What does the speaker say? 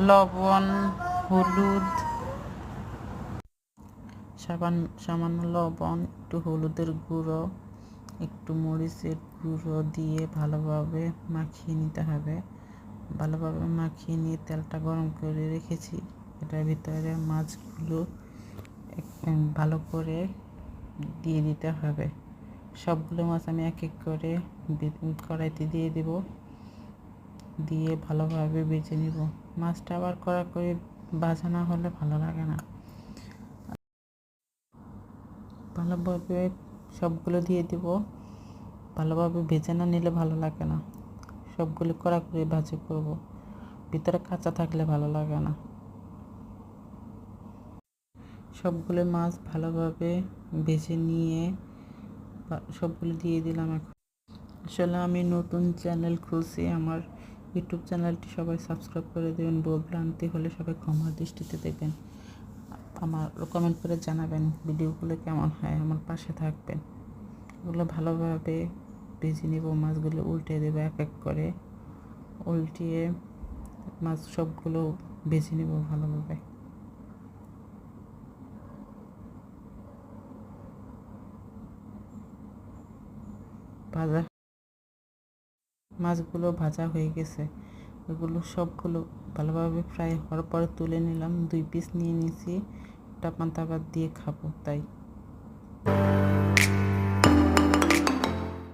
লবণ, হলুদ, সাবান, সামান্য লবণ, একটু হলুদের গুঁড়ো, একটু মরিচের গুঁড়ো দিয়ে ভালোভাবে মাখিয়ে নিতে হবে। ভালোভাবে মাখিয়ে নিয়ে তেলটা গরম করে রেখেছি। এটার ভিতরে মাছগুলো ভালো করে দিয়ে দিতে হবে। সবগুলো মাছ আমি এক এক করে কড়াইতে দিয়ে দেব। দিয়ে ভালোভাবে বেজে নিব। মাছটা আবার কড়া করে ভাজা না হলে ভালো লাগে না। ভালোভাবে সবগুলো দিয়ে দিব। ভালোভাবে ভেজে না নিলে ভালো লাগে না। সবগুলো কড়া করে ভাজি করব। ভিতরে কাঁচা থাকলে ভালো লাগে না। সবগুলো মাছ ভালোভাবে ভেজে নিয়ে সবগুলো দিয়ে দিলাম এখন। আসলে আমি নতুন চ্যানেল খুলছি। আমার ইউটিউব চ্যানেলটি সবাই সাবস্ক্রাইব করে দেবেন ভুল ভ্রান্তি হলে সবাই ক্ষমার দৃষ্টিতে দেখবেন। আমার কমেন্ট করে জানাবেন ভিডিওগুলো কেমন হয়, আমার পাশে থাকবেন। এগুলো ভালোভাবে ভেজে নেব, মাছগুলো উল্টে দেবো এক এক করে। উল্টিয়ে মাছ সবগুলো ভেজে নেব ভালোভাবে। ভাজা মাছগুলো ভাজা হয়ে গেছে। ওগুলো সবগুলো ভালোভাবে ফ্রাই হওয়ার পর তুলে নিলাম। দুই পিস নিয়ে নিয়েছি। টাপান পান্তা ভাত দিয়ে খাব, তাই।